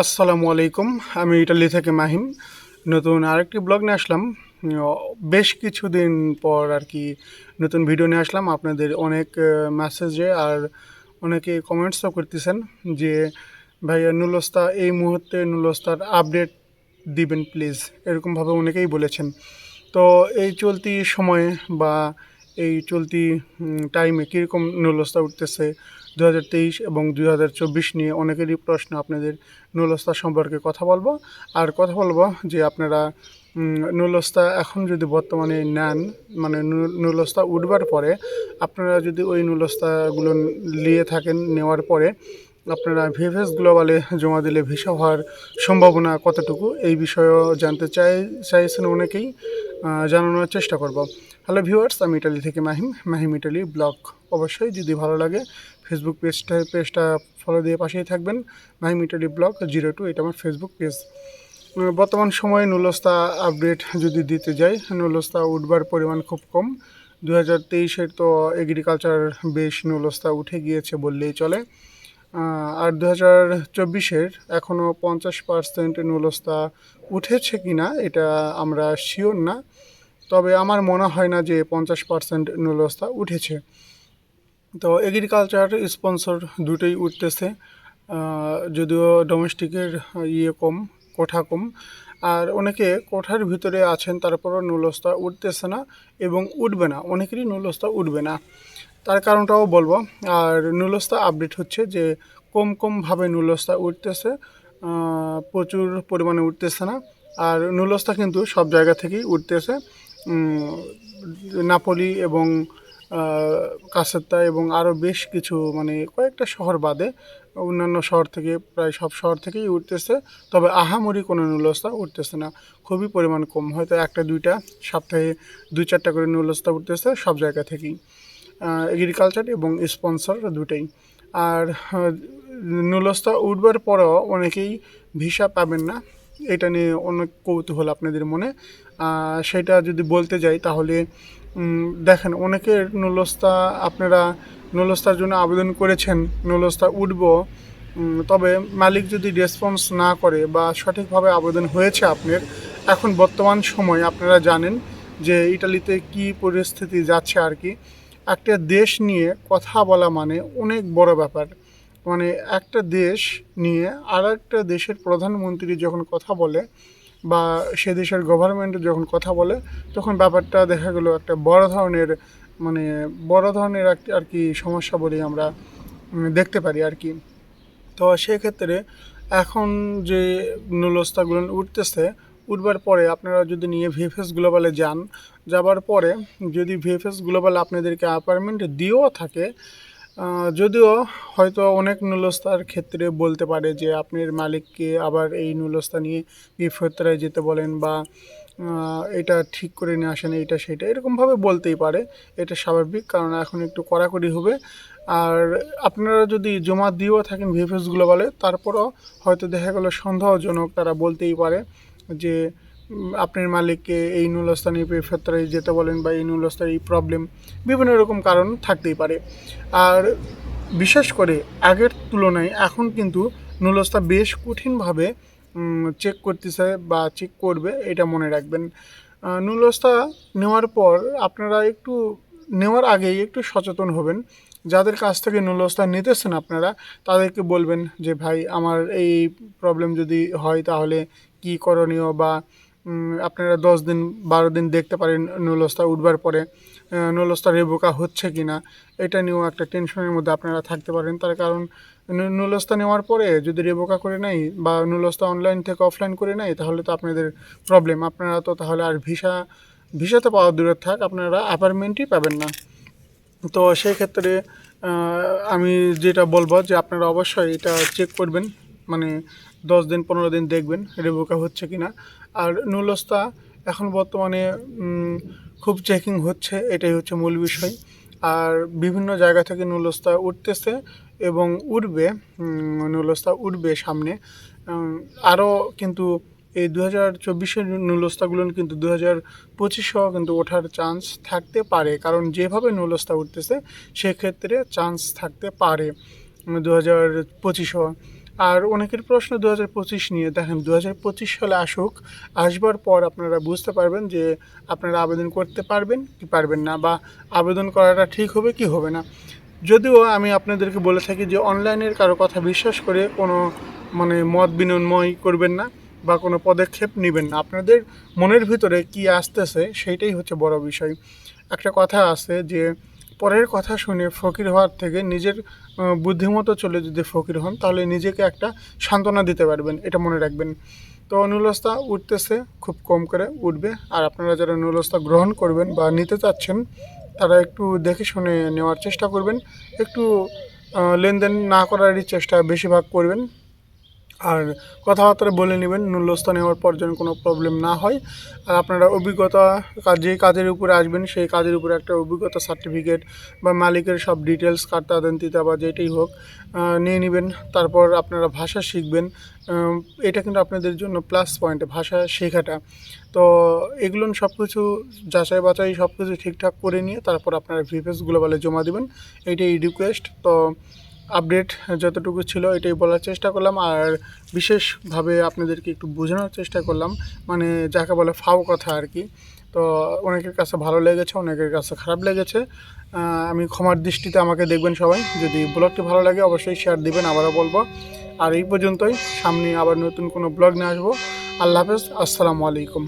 আসসালামু আলাইকুম, আমি ইটালি থেকে মাহিম। নতুন আরেকটি ব্লগ নিয়ে আসলাম। বেশ কিছুদিন পর আর কি নতুন ভিডিও নিয়ে আসলাম। আপনাদের অনেক মেসেজে আর অনেকে কমেন্টসও করতেছেন যে, ভাইয়া, নুলস্তা, এই মুহূর্তে নুলস্তার আপডেট দিবেন প্লিজ এরকমভাবে অনেকেই বলেছেন। তো এই চলতি সময়ে বা এই চলতি টাইমে কীরকম নুলস্তা উঠতেছে? দু হাজার তেইশ এবং দুই হাজার চব্বিশ নিয়ে অনেকেরই প্রশ্ন আপনাদের নুলস্তা সম্পর্কে কথা বলব। আর কথা বলব যে আপনারা উম, এখন যদি বর্তমানে নেন মানে নুলস্তা উঠবার পরে আপনারা যদি ওই নুলস্তাগুলো নিয়ে থাকেন নেওয়ার পরে আপনারা ভিএফএস গ্লোবালে জমা দিলে ভিসা হওয়ার সম্ভাবনা কতটুকু? এই বিষয়েও জানতে চাই চাইছেন অনেকেই। জানানোর চেষ্টা করব। হ্যালো ভিউয়ার্স আমি ইটালি থেকে মাহিম। Mahim Italy blog. অবশ্যই যদি ভালো লাগে ফেসবুক পেজটা পেজটা ফলো দিয়ে পাশেই থাকবেন। Mahim Italy blog zero two এটা আমার ফেসবুক পেজ বর্তমান সময়ে নুলস্তা আপডেট যদি দিতে যাই, নুলস্তা উঠবার পরিমাণ খুব কম। দু হাজার তেইশের তো এগ্রিকালচার বেশ নুলস্তা উঠে গিয়েছে বললেই চলে। আর দু হাজার চব্বিশের এখনও পঞ্চাশ পার্সেন্ট নুলস্তা উঠেছে কি না এটা আমরা শিওর না। তবে আমার মনে হয় না যে পঞ্চাশ পার্সেন্ট নুলস্তা উঠেছে। তো এগ্রিকালচার স্পন্সর দুটোই উঠতেছে। যদিও ডোমেস্টিকের ইয়ে কম কোঠা কম আর অনেকে কোঠার ভিতরে আছেন, তারপরও নুলস্তা উঠতেছে না এবং উঠবে না। অনেকেরই নুলস্তা উঠবে না। তার কারণটাও বলব। আর নুলস্তা আপডেট হচ্ছে যে, কম কমভাবে নুলস্তা উঠতেছে। প্রচুর পরিমাণে উঠতেছে না। আর নুলস্তা কিন্তু সব জায়গা থেকেই উঠতেছে। নাপোলি এবং কাসেত্তা এবং আরও বেশ কিছু মানে কয়েকটা শহর বাদে অন্যান্য শহর থেকে, প্রায় সব শহর থেকেই উঠতেছে। তবে আহামরি কোনো নুলস্তা উঠতেছে না। খুবই পরিমাণ কম। হয়তো একটা, দুইটা, সপ্তাহে দুই, চারটা করে নুলস্তা উঠতেছে সব জায়গা থেকেই। এগ্রিকালচার এবং স্পন্সর দুটাই। আর নুলস্তা উঠবার পরেও অনেকেই ভিসা পাবেন না। এটা নিয়ে অনেক কৌতূহল আপনাদের মনে। সেটা যদি বলতে যাই তাহলে দেখেন, অনেকের নুলস্তা আপনারা নুলস্তার জন্য আবেদন করেছেন নুলস্তা উঠব তবে মালিক যদি রেসপন্স না করে বা সঠিকভাবে আবেদন হয়েছে আপনার, এখন বর্তমান সময় আপনারা জানেন যে ইটালিতে কি পরিস্থিতি যাচ্ছে আর কি। একটা দেশ নিয়ে কথা বলা মানে অনেক বড় ব্যাপার। মানে একটা দেশ নিয়ে আর একটা দেশের প্রধানমন্ত্রী যখন কথা বলে বা সে দেশের গভর্নমেন্ট যখন কথা বলে, তখন ব্যাপারটা দেখা গেলো একটা বড় ধরনের মানে বড় ধরনের এক- আর কি সমস্যা বলেই আমরা দেখতে পারি আর কি তো সেক্ষেত্রে এখন যে নুলস্তাগুলো উঠতেছে, উঠবার পরে আপনারা যদি নিয়ে ভিএফএস গ্লোবালে যান, যাবার পরে যদি ভিএফএস গ্লোবাল আপনাদেরকে অ্যাপার্টমেন্ট দিয়েও থাকে যদিও হয়তো অনেক নুলস্তার ক্ষেত্রে বলতে পারে যে আপনার মালিককে আবার এই নুলস্তা নিয়ে বিফতরায় যেতে বলেন বা এটা ঠিক করে নিয়ে আসেন, এইটা সেটা এরকমভাবে বলতেই পারে। এটা স্বাভাবিক, কারণ এখন একটু কড়াকড়ি হবে। আর আপনারা যদি জমা দিয়েও থাকেন ভিএফএস গ্লোবালে তারপরও হয়তো দেখা গেলো সন্দেহজনক, তারা বলতেই পারে যে আপনার মালিককে এই নুলস্তা নিয়ে ফেরতরাই যেতে বলেন বা এই নুলস্তার এই প্রবলেম বিভিন্ন রকম কারণ থাকতেই পারে। আর বিশেষ করে আগের তুলনায় এখন কিন্তু নুলস্তা বেশ কঠিনভাবে চেক করতেছে বা চেক করবে এটা মনে রাখবেন। আহ, নুলস্তা নেওয়ার পর আপনারা একটু নেওয়ার আগেই একটু সচেতন হবেন। যাদের কাছ থেকে নুলস্তা নিতেছেন আপনারা তাদেরকে বলবেন যে ভাই আমার এই প্রবলেম যদি হয় তাহলে কি করণীয় বা আপনারা দশ দিন, বারো দিন দেখতে পারেন নুলস্তা উঠবার পরে নুলস্তা রেবোকা হচ্ছে কি না এটা নিয়েও একটা টেনশনের মধ্যে আপনারা থাকতে পারেন। তার কারণ নুলস্তা নেওয়ার পরে যদি রেবোকা করে নেয় বা নুলস্তা অনলাইন থেকে অফলাইন করে নেয়, তাহলে তো আপনাদের প্রবলেম আপনারা তো তাহলে আর ভিসা, ভিসাতে পাওয়া দূরে থাক, আপনারা অ্যাপার্টমেন্টই পাবেন না। তো সেই ক্ষেত্রে আমি যেটা বলব যে আপনারা অবশ্যই এটা চেক করবেন। মানে দশ দিন, পনেরো দিন দেখবেন রেবোকা হচ্ছে কি না আর নুলস্তা এখন বর্তমানে খুব চেকিং হচ্ছে, এটাই হচ্ছে মূল বিষয়। আর বিভিন্ন জায়গা থেকে নুলস্তা উঠতেছে এবং উঠবে নুলস্তা উঠবে সামনে। আরও কিন্তু এই দু হাজার চব্বিশের নুলস্তাগুলো কিন্তু দু হাজার পঁচিশেও কিন্তু ওঠার চান্স থাকতে পারে। কারণ যেভাবে নুলস্তা উঠতেছে, সেক্ষেত্রে চান্স থাকতে পারে দু হাজার পঁচিশও। আর অনেকের প্রশ্ন দু হাজার পঁচিশ নিয়ে। দেখেন দু পঁচিশ সালে আসুক, আসবার পর আপনারা বুঝতে পারবেন যে আপনারা আবেদন করতে পারবেন কি পারবেন না বা আবেদন করাটা ঠিক হবে কি হবে না। যদিও আমি আপনাদেরকে বলে থাকি যে অনলাইনের কারও কথা বিশ্বাস করে কোনো মানে মত বিনিময় করবেন না বা কোনো পদক্ষেপ নেবেন না। আপনাদের মনের ভিতরে কি আসতেছে সেইটাই হচ্ছে বড় বিষয়। একটা কথা আছে যে পরের কথা শুনে ফকির হওয়ার থেকে নিজের বুদ্ধিমতো চলে যদি ফকির হন, তাহলে নিজেকে একটা সান্ত্বনা দিতে পারবেন, এটা মনে রাখবেন। তো নুলস্তা উঠতেছে, খুব কম করে উঠবে। আর আপনারা যারা নুলস্তা গ্রহণ করবেন বা নিতে চাচ্ছেন, তারা একটু দেখে শুনে নেওয়ার চেষ্টা করবেন। একটু লেনদেন না করারই চেষ্টা বেশিরভাগ করবেন। আর কথাবার্তা বলে নেবেন মূল্যস্থ নেওয়ার পর যেন কোনো প্রবলেম না হয়। আর আপনারা অভিজ্ঞতা যে কাজের উপরে আসবেন, সেই কাজের উপরে একটা অভিজ্ঞতা সার্টিফিকেট বা মালিকের সব ডিটেলস কার্তা দেন্তিতা বা যেটাই হোক নিয়ে নেবেন। তারপর আপনারা ভাষা শিখবেন। এটা কিন্তু আপনাদের জন্য প্লাস পয়েন্ট ভাষা শেখাটা। তো এগুলো সব কিছু যাচাই বাছাই সব কিছু ঠিকঠাক করে নিয়ে তারপর আপনারা ভিপিএস গ্লোবালে জমা দেবেন। এইটাই রিকোয়েস্ট তো আপডেট যতটুকু ছিল এটাই বলার চেষ্টা করলাম। আর বিশেষভাবে আপনাদেরকে একটু বোঝানোর চেষ্টা করলাম মানে যাকে বলে ফাও কথা আর কি। তো অনেকের কাছে ভালো লেগেছে, অনেকের কাছে খারাপ লেগেছে। আমি ক্ষমার দৃষ্টিতে আমাকে দেখবেন সবাই। যদি ব্লগটি ভালো লাগে অবশ্যই শেয়ার দিবেন, আবারও বলব। আর এই পর্যন্তই, সামনে আবার নতুন কোনো ব্লগ নিয়ে আসব। আল্লাহ হাফেজ, আসসালামু আলাইকুম।